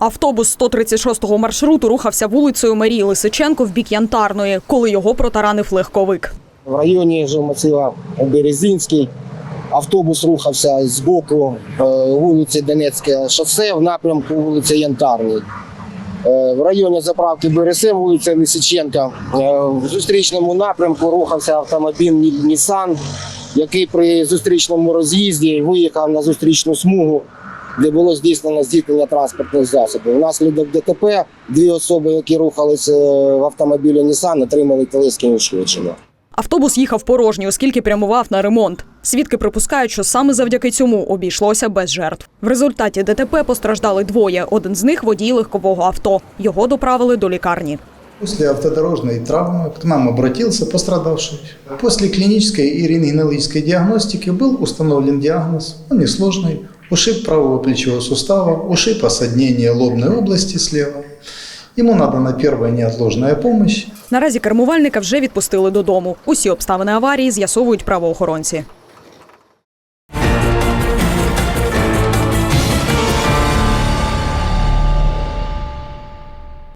Автобус 136-го маршруту рухався вулицею Марії Лисиченко в бік Янтарної, коли його протаранив легковик. В районі Жилмацила Березінський автобус рухався з боку е, вулиці Донецьке шосе в напрямку вулиці Янтарної. Е, В районі заправки БРСМ вулиця Лисиченка е, в зустрічному напрямку рухався автомобіль Нісан, який при зустрічному роз'їзді виїхав на зустрічну смугу, де було здійснено зіткнення транспортних засобів. Внаслідок ДТП дві особи, які рухалися в автомобілі Нісан, отримали телесні ушкодження. Автобус їхав порожній, оскільки прямував на ремонт. Свідки припускають, що саме завдяки цьому обійшлося без жертв. В результаті ДТП постраждали двоє. Один з них водій легкового авто. Його доправили до лікарні. После автодорожной травмы к нам обратился пострадавший. После клинической и рентгенологической диагностики был установлен диагноз, он несложный, ушиб правого плечевого сустава, ушиб осаднение лобной области слева. Йому надана перша неотложна допомога. Наразі кермувальника вже відпустили додому. Усі обставини аварії з'ясовують правоохоронці.